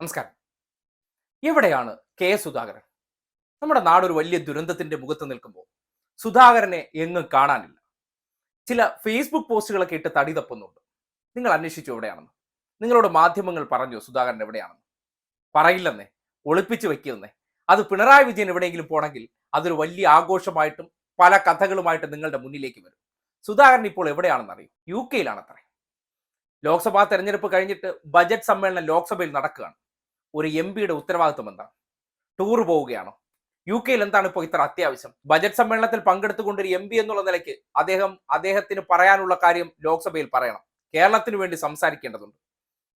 നമസ്കാരം. എവിടെയാണ് കെ. സുധാകരൻ? നമ്മുടെ നാടൊരു വലിയ ദുരന്തത്തിന്റെ മുഖത്ത് നിൽക്കുമ്പോൾ സുധാകരനെ എങ്ങും കാണാനില്ല. ചില ഫേസ്ബുക്ക് പോസ്റ്റുകളൊക്കെ ഇട്ട് തടി തപ്പുന്നുണ്ട്. നിങ്ങൾ അന്വേഷിച്ചു എവിടെയാണെന്ന്? നിങ്ങളോട് മാധ്യമങ്ങൾ പറഞ്ഞു സുധാകരൻ എവിടെയാണെന്ന്? പറയില്ലെന്നേ? ഒളിപ്പിച്ചു വെക്കുമെന്നേ അത് പിണറായി വിജയൻ എവിടെയെങ്കിലും പോണെങ്കിൽ അതൊരു വലിയ ആഘോഷമായിട്ടും പല കഥകളുമായിട്ടും നിങ്ങളുടെ മുന്നിലേക്ക് വരും. സുധാകരൻ ഇപ്പോൾ എവിടെയാണെന്ന് അറിയും യു കെയിലാണത്രേ. ലോക്സഭാ തെരഞ്ഞെടുപ്പ് കഴിഞ്ഞിട്ട് ബജറ്റ് സമ്മേളനം ലോക്സഭയിൽ നടക്കുകയാണ്. ഒരു എം പിയുടെ ഉത്തരവാദിത്വം എന്താണ്? ടൂർ പോവുകയാണോ? യു കെയിൽ എന്താണ് ഇപ്പോൾ ഇത്ര അത്യാവശ്യം? ബജറ്റ് സമ്മേളനത്തിൽ പങ്കെടുത്തുകൊണ്ട് ഒരു എം പി എന്നുള്ള നിലയ്ക്ക് അദ്ദേഹം അദ്ദേഹത്തിന് പറയാനുള്ള കാര്യം ലോക്സഭയിൽ പറയണം. കേരളത്തിന് വേണ്ടി സംസാരിക്കേണ്ടതുണ്ട്.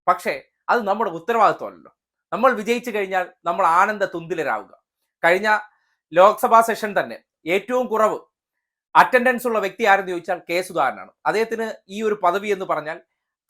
പക്ഷേ അത് നമ്മുടെ ഉത്തരവാദിത്വമല്ലല്ലോ. നമ്മൾ വിജയിച്ചു കഴിഞ്ഞാൽ നമ്മൾ ആനന്ദ തുന്തിലരാവുക. കഴിഞ്ഞ ലോക്സഭാ സെഷൻ തന്നെ ഏറ്റവും കുറവ് അറ്റൻഡൻസ് ഉള്ള വ്യക്തി ആരെന്ന് ചോദിച്ചാൽ കെ സുധാകരനാണ്. അദ്ദേഹത്തിന് ഈ ഒരു പദവി എന്ന് പറഞ്ഞാൽ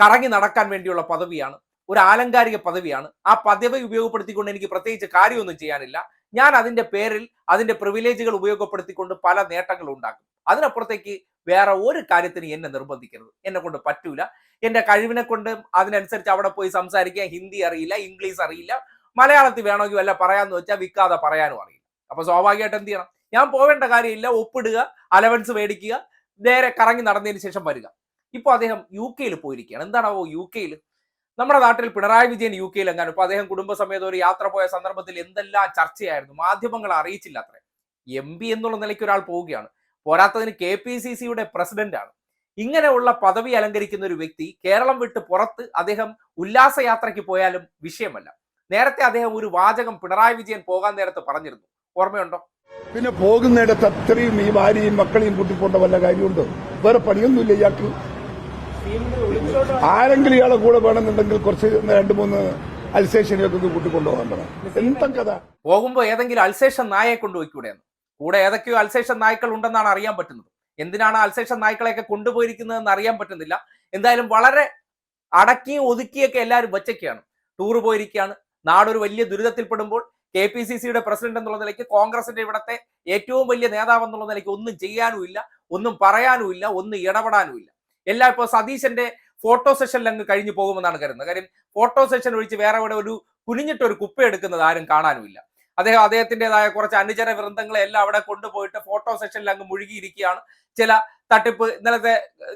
കറങ്ങി നടക്കാൻ വേണ്ടിയുള്ള പദവിയാണ് ഒരു ആലങ്കാരിക പദവിയാണ്. ആ പദവി ഉപയോഗപ്പെടുത്തിക്കൊണ്ട് എനിക്ക് പ്രത്യേകിച്ച് കാര്യമൊന്നും ചെയ്യാനില്ല. ഞാൻ അതിന്റെ പേരിൽ അതിന്റെ പ്രിവിലേജുകൾ ഉപയോഗപ്പെടുത്തിക്കൊണ്ട് പല നേട്ടങ്ങൾ ഉണ്ടാക്കും. അതിനപ്പുറത്തേക്ക് വേറെ ഒരു കാര്യത്തിന് എന്നെ നിർബന്ധിക്കരുത്. എന്നെ കൊണ്ട് പറ്റൂല. എന്റെ കഴിവിനെ കൊണ്ട് അതിനനുസരിച്ച് അവിടെ പോയി സംസാരിക്കാൻ ഹിന്ദി അറിയില്ല ഇംഗ്ലീഷ് അറിയില്ല. മലയാളത്തിൽ വേണമെങ്കിൽ വല്ല പറയാന്ന് വെച്ചാൽ വിൽക്കാതെ പറയാനും അറിയില്ല. അപ്പൊ സ്വാഭാവികമായിട്ട് എന്ത് ചെയ്യണം? ഞാൻ പോവേണ്ട കാര്യമില്ല. ഒപ്പിടുക അലവൻസ് മേടിക്കുക നേരെ കറങ്ങി നടന്നതിന് ശേഷം വരിക. ഇപ്പോൾ അദ്ദേഹം യു കെയിൽ പോയിരിക്കുകയാണ്. എന്താണാവോ യു കെയിൽ നമ്മുടെ നാട്ടിൽ പിണറായി വിജയൻ യു കെയിൽ എങ്ങാനും ഇപ്പൊ അദ്ദേഹം കുടുംബസമേതം ഒരു യാത്ര പോയ സന്ദർഭത്തിൽ എന്തെല്ലാം ചർച്ചയായിരുന്നു? മാധ്യമങ്ങൾ അറിയിച്ചില്ല അത്രേ. എം പി എന്നുള്ള നിലയ്ക്ക് ഒരാൾ പോവുകയാണ്. പോരാത്തതിന് കെ പി സി സിയുടെ പ്രസിഡന്റ് ആണ് ഇങ്ങനെയുള്ള പദവി അലങ്കരിക്കുന്ന ഒരു വ്യക്തി കേരളം വിട്ട് പുറത്ത് അദ്ദേഹം ഉല്ലാസയാത്രയ്ക്ക് പോയാലും വിഷയമല്ല. നേരത്തെ അദ്ദേഹം ഒരു വാചകം പിണറായി വിജയൻ പോകാൻ നേരത്ത് പറഞ്ഞിരുന്നു. ഓർമ്മയുണ്ടോ? പിന്നെ പോകുന്നിടത്ത് അത്രയും ഈ ഭാര്യയും മക്കളെയും കൂട്ടിപ്പോണ്ട വല്ല കാര്യമുണ്ടോ? വേറെ പണിയൊന്നുമില്ല ഇയാൾക്ക്. ആരെങ്കിലും ഇയാളെ കൂടെ വേണമെന്നുണ്ടെങ്കിൽ കുറച്ച് രണ്ട് മൂന്ന് അൽസേഷനെയൊക്കെ കൂട്ടിക്കൊണ്ടുപോകേണ്ടത് കൂട്ടിക്കൊണ്ടുപോകാൻ പറ. എന്താ കഥ പോകുമ്പോൾ ഏതെങ്കിലും അൽസേഷൻ നായയെ കൊണ്ടുപോയിക്കൂടെയെന്ന് കൂടെ ഏതൊക്കെയോ അൽസേഷൻ നായ്ക്കൾ ഉണ്ടെന്നാണ് അറിയാൻ പറ്റുന്നത്. എന്തിനാണ് അൽസേഷൻ നായ്ക്കളെയൊക്കെ കൊണ്ടുപോയിരിക്കുന്നതെന്ന് അറിയാൻ പറ്റുന്നില്ല. എന്തായാലും വളരെ അടക്കിയും ഒതുക്കിയൊക്കെ എല്ലാവരും വച്ചൊക്കെയാണ് ടൂർ പോയിരിക്കുകയാണ്. നാടൊരു വലിയ ദുരിതത്തിൽപ്പെടുമ്പോൾ കെ പി സി സിയുടെ പ്രസിഡന്റ് എന്നുള്ള നിലയ്ക്ക് കോൺഗ്രസിന്റെ ഇവിടത്തെ ഏറ്റവും വലിയ നേതാവ് എന്നുള്ള നിലയ്ക്ക് ഒന്നും ചെയ്യാനുമില്ല ഒന്നും പറയാനുമില്ല ഒന്നും ഇടപെടാനുമില്ല. എല്ലാം ഇപ്പോൾ സതീശന്റെ ഫോട്ടോ സെഷനിൽ അങ്ങ് കഴിഞ്ഞു പോകുമെന്നാണ് കരുതുന്നത്. കാര്യം ഫോട്ടോ സെഷൻ ഒഴിച്ച് വേറെ ഇവിടെ ഒരു കുനിഞ്ഞിട്ട് ഒരു കുപ്പ എടുക്കുന്നത് ആരും കാണാനുമില്ല. അദ്ദേഹം അദ്ദേഹത്തിന്റെതായ കുറച്ച് അനുചര വൃന്ദങ്ങളെ എല്ലാം അവിടെ കൊണ്ടുപോയിട്ട് ഫോട്ടോ സെഷനിൽ അങ്ങ് മുഴുകിയിരിക്കുകയാണ്. ചില തട്ടിപ്പ് ഇന്നലത്തെ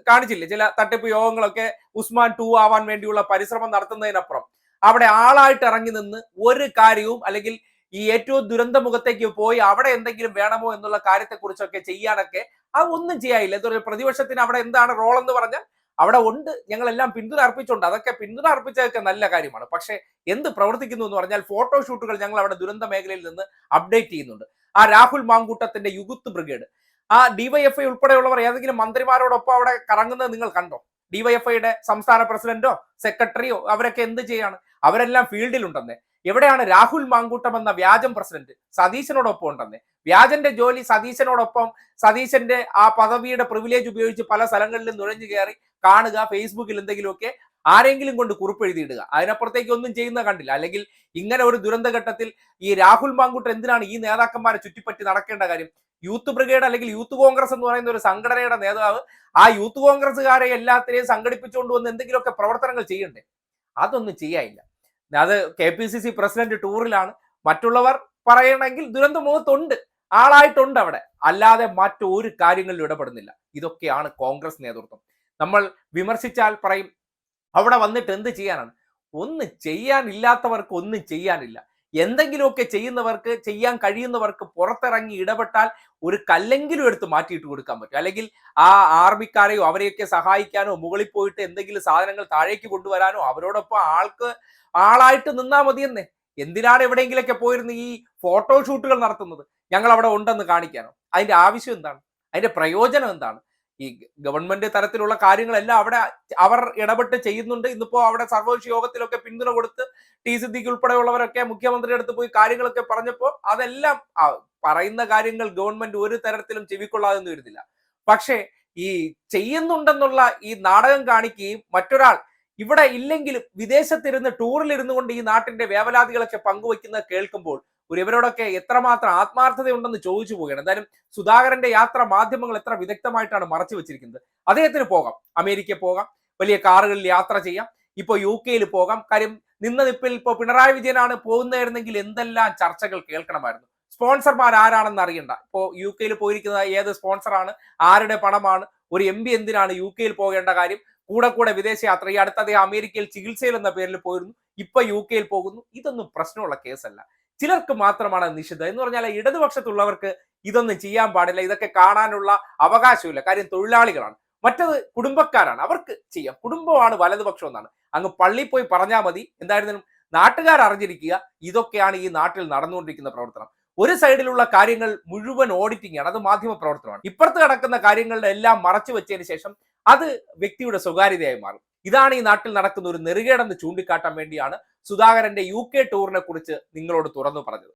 കാണിച്ചില്ലേ? ചില തട്ടിപ്പ് യോഗങ്ങളൊക്കെ ഉസ്മാൻ ടു ആവാൻ വേണ്ടിയുള്ള പരിശ്രമം നടത്തുന്നതിനപ്പുറം അവിടെ ആളായിട്ട് ഇറങ്ങി നിന്ന് ഒരു കാര്യവും അല്ലെങ്കിൽ ഈ ഏറ്റവും ദുരന്ത മുഖത്തേക്ക് പോയി അവിടെ എന്തെങ്കിലും വേണമോ എന്നുള്ള കാര്യത്തെക്കുറിച്ചൊക്കെ ചെയ്യാനൊക്കെ അത് ഒന്നും ചെയ്യാനില്ല. എന്തൊരു പ്രതിപക്ഷത്തിന് അവിടെ എന്താണ് റോൾ എന്ന് പറഞ്ഞാൽ അവിടെ ഉണ്ട് ഞങ്ങളെല്ലാം പിന്തുണ അർപ്പിച്ചുണ്ട്. അതൊക്കെ പിന്തുണ അർപ്പിച്ചതൊക്കെ നല്ല കാര്യമാണ്. പക്ഷേ എന്ത് പ്രവർത്തിക്കുന്നു എന്ന് പറഞ്ഞാൽ ഫോട്ടോഷൂട്ടുകൾ ഞങ്ങൾ അവിടെ ദുരന്ത മേഖലയിൽ നിന്ന് അപ്ഡേറ്റ് ചെയ്യുന്നുണ്ട്. ആ രാഹുൽ മാങ്കൂട്ടത്തിന്റെ യുഗുത്ത് ബ്രിഗേഡ് ആ ഡിവൈഎഫ്ഐ ഉൾപ്പെടെയുള്ളവർ ഏതെങ്കിലും മന്ത്രിമാരോടൊപ്പം അവിടെ കറങ്ങുന്നത് നിങ്ങൾ കണ്ടോ? ഡിവൈഎഫ്ഐയുടെ സംസ്ഥാന പ്രസിഡന്റോ സെക്രട്ടറിയോ അവരൊക്കെ എന്ത് ചെയ്യാണ്? അവരെല്ലാം ഫീൽഡിലുണ്ടെന്നേ എവിടെയാണ് രാഹുൽ മാങ്കൂട്ടം എന്ന വ്യാജം പ്രസിഡന്റ് സതീശനോടൊപ്പം ഉണ്ടെന്ന്? വ്യാജന്റെ ജോലി സതീശനോടൊപ്പം സതീശന്റെ ആ പദവിയുടെ പ്രിവിലേജ് ഉപയോഗിച്ച് പല സ്ഥലങ്ങളിലും നുഴഞ്ഞു കയറി കാണുക ഫേസ്ബുക്കിൽ എന്തെങ്കിലുമൊക്കെ ആരെങ്കിലും കൊണ്ട് കുറിപ്പ് എഴുതിയിടുക അതിനപ്പുറത്തേക്ക് ഒന്നും ചെയ്യുന്ന കണ്ടില്ല. അല്ലെങ്കിൽ ഇങ്ങനെ ഒരു ദുരന്തഘട്ടത്തിൽ ഈ രാഹുൽ മാങ്കൂട്ടർ എന്തിനാണ് ഈ നേതാക്കന്മാരെ ചുറ്റിപ്പറ്റി നടക്കേണ്ട കാര്യം? യൂത്ത് ബ്രിഗേഡ് അല്ലെങ്കിൽ യൂത്ത് കോൺഗ്രസ് എന്ന് പറയുന്ന ഒരു സംഘടനയുടെ നേതാവ് ആ യൂത്ത് കോൺഗ്രസ്സുകാരെ എല്ലാത്തിനെയും സംഘടിപ്പിച്ചുകൊണ്ട് വന്ന് എന്തെങ്കിലുമൊക്കെ പ്രവർത്തനങ്ങൾ ചെയ്യണ്ടേ? അതൊന്നും ചെയ്യാനില്ല. അത് K P C C president ടൂറിലാണ്. മറ്റുള്ളവർ പറയണമെങ്കിൽ ദുരന്തമുഖത്തുണ്ട്. ആളായിട്ടുണ്ട് അവിടെ. അല്ലാതെ മറ്റൊരു കാര്യങ്ങളിലും ഇടപെടുന്നില്ല. ഇതൊക്കെയാണ് കോൺഗ്രസ് നേതൃത്വം. നമ്മൾ വിമർശിച്ചാൽ പറയും അവിടെ വന്നിട്ട് എന്ത് ചെയ്യാനാണ്? ഒന്നും ചെയ്യാനില്ലാത്തവർക്ക് ഒന്നും ചെയ്യാനില്ല. എന്തെങ്കിലുമൊക്കെ ചെയ്യുന്നവർക്ക് ചെയ്യാൻ കഴിയുന്നവർക്ക് പുറത്തിറങ്ങി ഇടപെട്ടാൽ ഒരു കല്ലെങ്കിലും എടുത്ത് മാറ്റിയിട്ട് കൊടുക്കാൻ പറ്റും. അല്ലെങ്കിൽ ആ ആർമിക്കാരെയോ അവരെയൊക്കെ സഹായിക്കാനോ മുകളിൽ പോയിട്ട് എന്തെങ്കിലും സാധനങ്ങൾ താഴേക്ക് കൊണ്ടുവരാനോ അവരോടൊപ്പം ആൾക്ക് ആളായിട്ട് നിന്നാ മതിയെന്നേ. എന്തിനാണ് എവിടെയെങ്കിലൊക്കെ പോയിരുന്ന് ഈ ഫോട്ടോഷൂട്ടുകൾ നടത്തുന്നത്? ഞങ്ങൾ അവിടെ ഉണ്ടെന്ന് കാണിക്കാനോ? അതിന്റെ ആവശ്യം എന്താണ്? അതിന്റെ പ്രയോജനം എന്താണ്? ഈ ഗവൺമെന്റ് തരത്തിലുള്ള കാര്യങ്ങളെല്ലാം അവിടെ അവർ ഇടപെട്ട് ചെയ്യുന്നുണ്ട്. ഇന്നിപ്പോ അവിടെ സർവകക്ഷി യോഗത്തിലൊക്കെ പിന്തുണ കൊടുത്ത് ടി സിദ്ദിഖ് ഉൾപ്പെടെയുള്ളവരൊക്കെ മുഖ്യമന്ത്രിയുടെ അടുത്ത് പോയി കാര്യങ്ങളൊക്കെ പറഞ്ഞപ്പോൾ അതെല്ലാം പറയുന്ന കാര്യങ്ങൾ ഗവൺമെന്റ് ഒരു തരത്തിലും ചെവിക്കൊള്ളാതെന്ന് വരുന്നില്ല. പക്ഷേ ഈ ചെയ്യുന്നുണ്ടെന്നുള്ള ഈ നാടകം കാണിക്കുകയും മറ്റൊരാൾ ഇവിടെ ഇല്ലെങ്കിലും വിദേശത്തിരുന്ന് ടൂറിലിരുന്നു കൊണ്ട് ഈ നാട്ടിന്റെ വേവലാതികളൊക്കെ പങ്കുവയ്ക്കുന്നത് കേൾക്കുമ്പോൾ ഒരു ഇവരോടൊക്കെ എത്രമാത്രം ആത്മാർത്ഥതയുണ്ടെന്ന് ചോദിച്ചു പോവുകയാണ്. എന്തായാലും സുധാകരന്റെ യാത്ര മാധ്യമങ്ങൾ എത്ര വിദഗ്ധമായിട്ടാണ് മറച്ചു വെച്ചിരിക്കുന്നത്. അദ്ദേഹത്തിന് പോകാം. അമേരിക്ക പോകാം. വലിയ കാറുകളിൽ യാത്ര ചെയ്യാം. ഇപ്പോൾ യു കെയിൽ പോകാം. കാര്യം നിന്ന നിപ്പിൽ ഇപ്പോൾ പിണറായി വിജയനാണ് പോകുന്നതായിരുന്നെങ്കിൽ എന്തെല്ലാം ചർച്ചകൾ കേൾക്കണമായിരുന്നു. സ്പോൺസർമാർ ആരാണെന്ന് അറിയണ്ട. ഇപ്പോൾ യു കെയിൽ പോയിരിക്കുന്ന ഏത് സ്പോൺസറാണ്? ആരുടെ പണമാണ്? ഒരു എം പി എന്തിനാണ് യു കെയിൽ പോകേണ്ട കാര്യം? കൂടെ കൂടെ വിദേശയാത്ര ഈ അടുത്ത അദ്ദേഹം അമേരിക്കയിൽ ചികിത്സയിൽ എന്ന പേരിൽ പോയിരുന്നു. ഇപ്പൊ യു കെയിൽ പോകുന്നു. ഇതൊന്നും പ്രശ്നമുള്ള കേസല്ല. ചിലർക്ക് മാത്രമാണ് നിഷിദ്ധ. എന്ന് പറഞ്ഞാൽ ഇടതുപക്ഷത്തുള്ളവർക്ക് ഇതൊന്നും ചെയ്യാൻ പാടില്ല. ഇതൊക്കെ കാണാനുള്ള അവകാശമില്ല കാര്യം തൊഴിലാളികളാണ്. മറ്റത് കുടുംബക്കാരാണ്. അവർക്ക് ചെയ്യാം. കുടുംബമാണ് വലതുപക്ഷം എന്നാണ്. അങ്ങ് പള്ളി പോയി പറഞ്ഞാൽ മതി. എന്തായിരുന്നാലും നാട്ടുകാർ അറിഞ്ഞിരിക്കുക ഇതൊക്കെയാണ് ഈ നാട്ടിൽ നടന്നുകൊണ്ടിരിക്കുന്ന പ്രവർത്തനം. ഒരു സൈഡിലുള്ള കാര്യങ്ങൾ മുഴുവൻ ഓഡിറ്റിംഗ് ആണ്. അത് മാധ്യമ പ്രവർത്തനമാണ് ഇപ്പുറത്ത് കിടക്കുന്ന കാര്യങ്ങളുടെ എല്ലാം മറച്ചു വെച്ചതിന് ശേഷം അത് വ്യക്തിയുടെ സ്വകാര്യതയായി മാറും. ഇതാണ് ഈ നാട്ടിൽ നടക്കുന്ന ഒരു നെറുകേടെന്ന് ചൂണ്ടിക്കാട്ടാൻ വേണ്ടിയാണ് സുധാകരന്റെ യു കെ ടൂറിനെ കുറിച്ച് നിങ്ങളോട് തുറന്നു പറഞ്ഞത്.